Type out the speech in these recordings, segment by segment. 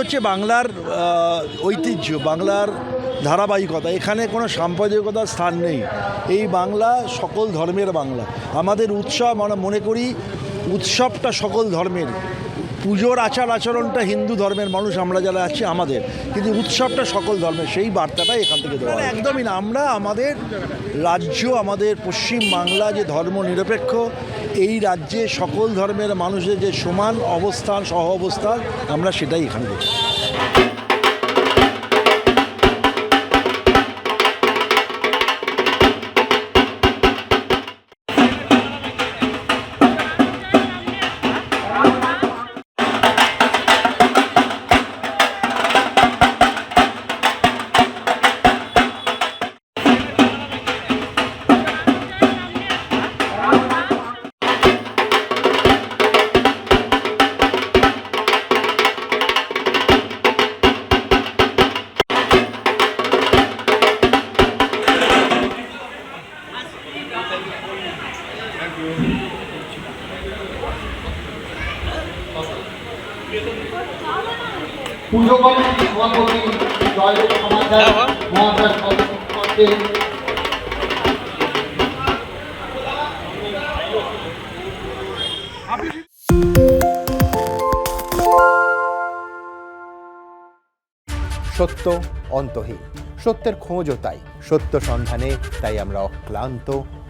হচ্ছে বাংলার ঐতিহ্য, বাংলার ধারাবাহিকতা। এখানে কোনো সাম্প্রদায়িকতার স্থান নেই। এই বাংলা সকল ধর্মের বাংলা। আমাদের উৎসব, আমরা মনে করি, উৎসবটা সকল ধর্মের পুজোর আচার আচরণটা হিন্দু ধর্মের মানুষ আমরা যারা আছি আমাদের কিন্তু উৎসবটা সকল ধর্মের সেই বার্তাটাই এখান থেকে দেওয়া হয়। একদমই না আমরা আমাদের রাজ্য আমাদের পশ্চিম বাংলা যে ধর্ম নিরপেক্ষ এই রাজ্যে সকল ধর্মের মানুষের যে সমান অবস্থান সহ অবস্থান আমরা সেটাই এখানে দেখি পুজো সভাপতি জয়দেব সমাচার মহাশয় সভাপতি সত্য অন্তহীন। সত্যের খোঁজও তাই। সত্য সন্ধানে তাই আমরা অক্লান্ত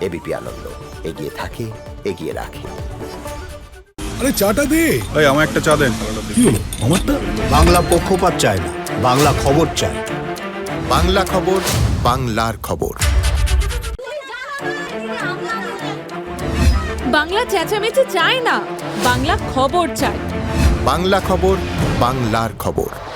এবিপি আনন্দ। এগিয়ে থাকে এগিয়ে রাখে। আরে চাটা দে। এই আমার একটা চা দেন। কি হলো? আমারটা? বাংলা পক্ষপাত চায় না বাংলা খবর চায়। বাংলা খবর বাংলার খবর। বাংলা চেঁচামেচি চায় না বাংলা খবর চায়। বাংলা খবর বাংলার খবর।